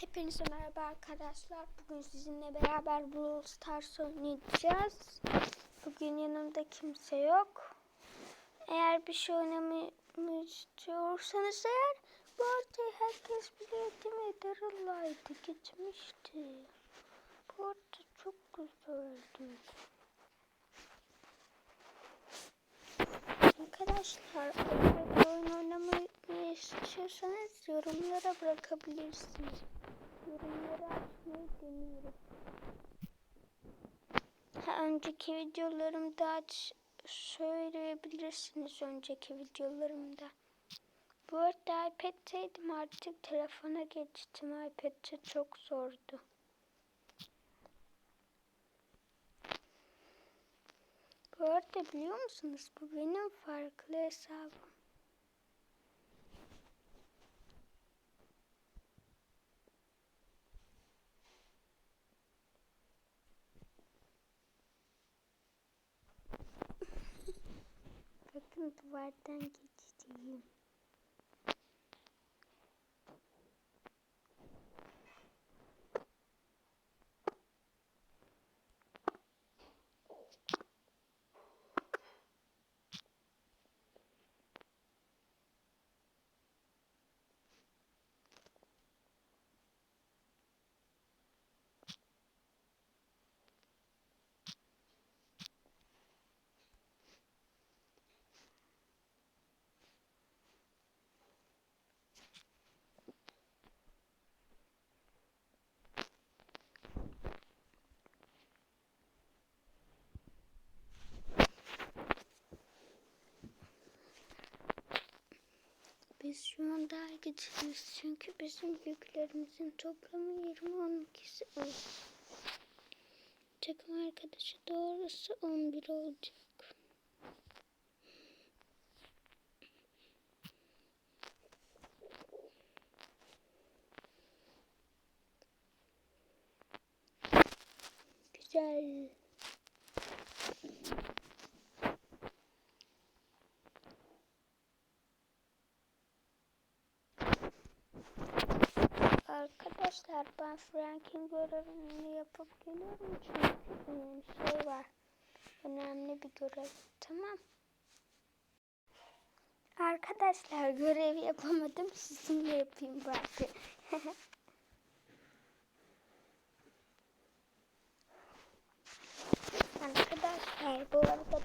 Hepinize merhaba arkadaşlar. Bugün sizinle beraber Brawl Stars oynayacağız. Bugün yanımda kimse yok. Eğer bir şey oynamayı istiyorsanız eğer bu arada herkes biliyor değil mi? Daryl'laydı gitmişti. Bu arada çok güzeldi. Arkadaşlar oyun oynamayı istiyorsanız yorumlara bırakabilirsiniz. Yorumları açmayı deniyorum. Ha, önceki videolarımda aç söyleyebilirsiniz önceki videolarımda. Bu arada iPad'teydim artık telefona geçtim. iPad'te çok zordu. Bu arada biliyor musunuz bu benim farklı hesabım. Bakın duvardan Biz şu an daha geçeceğiz çünkü bizim yüklerimizin toplamı 20-12'si on. Takım arkadaşı doğrusu 11 olacak. Güzel. Arkadaşlar ben Frank'in görevini yapıp geliyorum çünkü benim şey var. Önemli bir görev. Tamam. Arkadaşlar görevi yapamadım. Sizinle yapayım bari. Arkadaşlar bu arada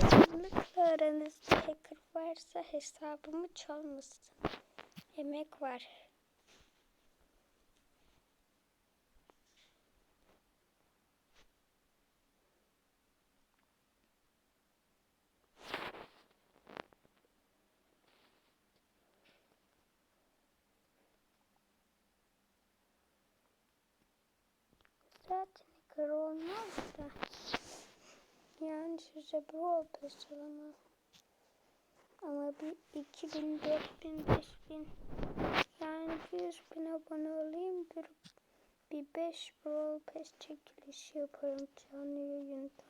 kesinlikle aranızda hacker varsa hesabımı çalmasın. Emek var. Hacker olmaz da. Yani size bu oldu sıralama. Ama bir 2000, 4000, 5000 yani 100 bin abone olayım bir, bir 5 Brawl Pass çekilişi yaparım canlı yayında.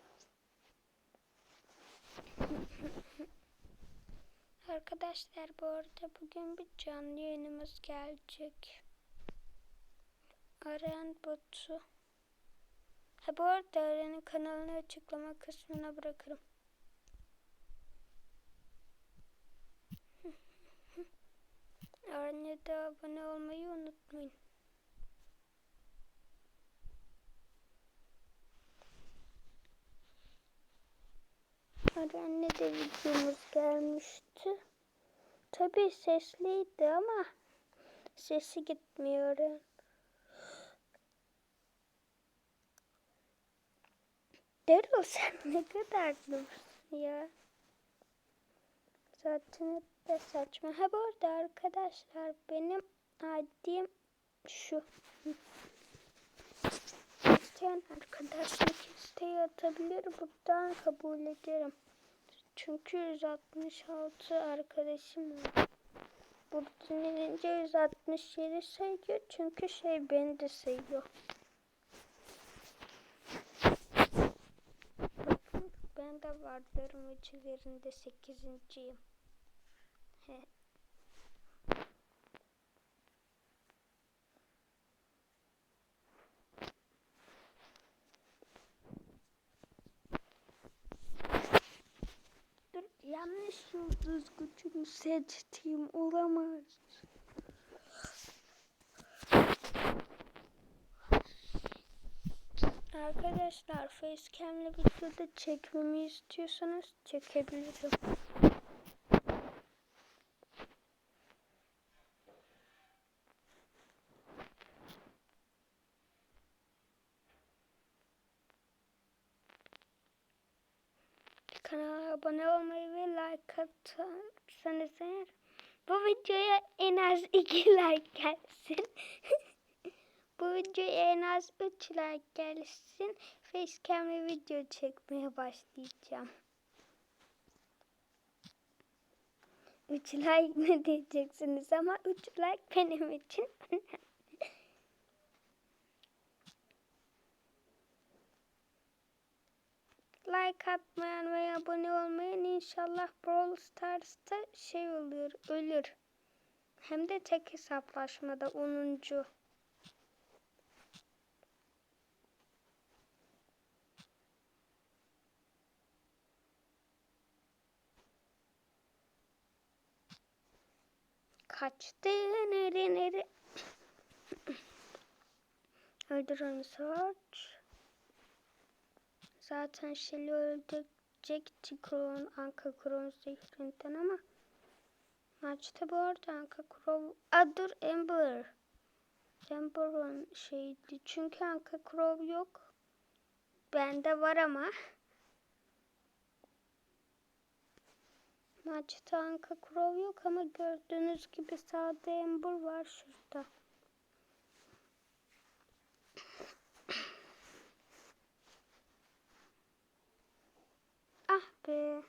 Arkadaşlar bu arada bugün bir canlı yayınımız gelecek. Arayan botu. Ha bu arada Aren'in kanalını açıklama kısmına bırakırım. Aren'e de abone olmayı unutmayın. Aren'le de videomuz gelmişti. Tabii sesliydi ama sesi gitmiyor. Daryl sen ne kadar dursun ya. Zaten de saçma. Ha bu arada arkadaşlar benim adim şu. İsteyen arkadaşlık isteği atabilir. Buradan kabul ederim. Çünkü 166 arkadaşım var. Bu dinlenince 167 sayıyor. Çünkü şey beni de sayıyor. Ben de vardarım içlerinde sekizinciyim. He. Dur yanlış yıldız gücünü seçtiğim olamaz. Arkadaşlar facecam'le videoda çekmemi istiyorsanız çekebilirim. Kanala abone olmayı ve like atarsanız eğer bu videoya en az 2 like gelsin. bu videoya en az 3 like gelsin. Facecam'le video çekmeye başlayacağım. 3 like ne diyeceksiniz ama 3 like benim için. like atmayan ve abone olmayan inşallah Brawl Stars'ta şey oluyor, ölür. Hem de tek hesaplaşmada 10. Kaçtı. Nere nere. Öldür Sarge. Zaten Shelly öldürecekti Crow'un Anka Crow'un zehrinden ama maçta bu arada Anka Crow Aa, dur Amber. Amber'ın şeydi çünkü Anka Crow yok. Bende var ama maçta Anka Crow yok ama gördüğünüz gibi sağda Amber var şurada Ah be.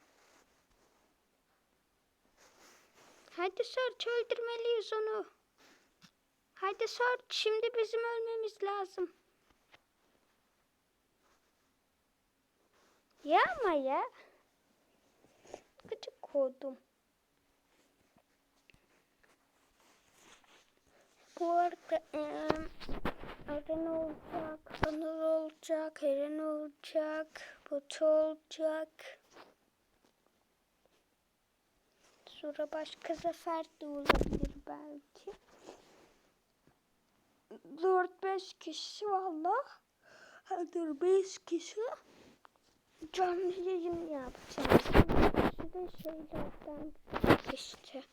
Hadi Search öldürmeliyiz onu. Hadi Search şimdi bizim ölmemiz lazım. Ya ama ya. Koydum. Bu arada em, Eren olacak, Anıl olacak, Eren olacak, Batu olacak. Sonra başka zafer de olabilir belki. 4-5 kişi valla. Hadi 5 kişi canlı yayın yapacağız. De şeylerden işte.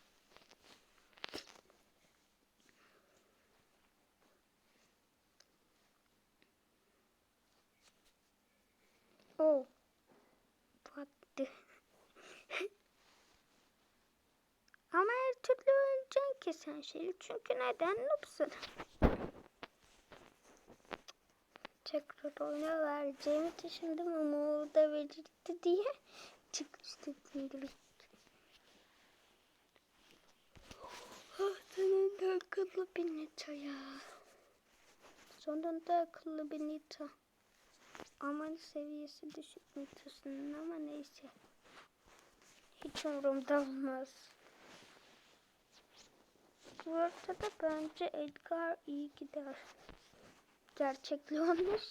Oh. Battı. Ama her türlü öleceksin ki sen şey. Çünkü neden noobsun? Tekrar oyuna vereceğimi düşündüm ama o da verirdi diye çıkmıştı şimdilik. Sonunda akıllı bir Nita ya. Sonunda akıllı bir Nita. Aman seviyesi düşük Nita'sının ama neyse. Hiç umurumda olmaz. Bu ortada bence Edgar iyi gider. Gerçekli olmuş.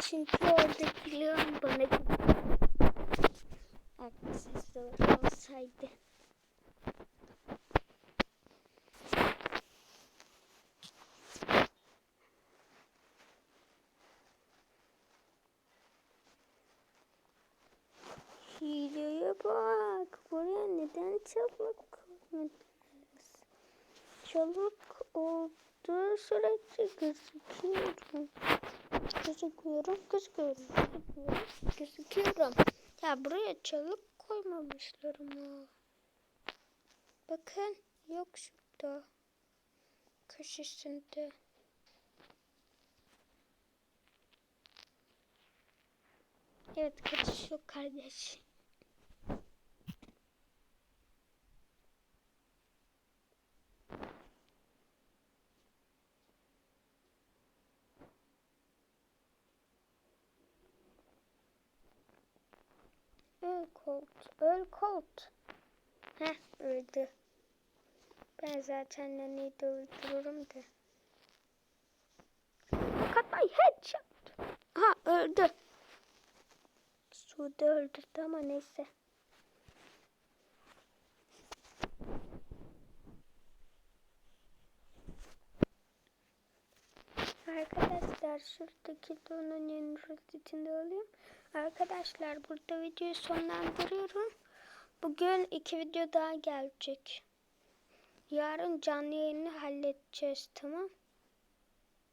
Çünkü oradaki Leon bana. Aksesuar olsaydı. Hileye bak. Buraya neden çalık koymadınız? Çalık olduğu sürece gözüküyorum. Gözüküyorum, gözüküyorum, gözüküyorum, gözüküyorum. Ya buraya çalık koymamışlar ama. Bakın yok şurada. Köşesinde. Evet kaçış yok kardeş. Öl Colt. Öl Colt. Heh öldü. Ben zaten Nani'yi de öldürürüm de. Katmayı headshot. Ha öldü. Sude öldürdü ama neyse. Arkadaşlar şuradaki donun yeni rozetini alayım. Arkadaşlar burada videoyu sonlandırıyorum. Bugün iki video daha gelecek. Yarın canlı yayını halledeceğiz tamam.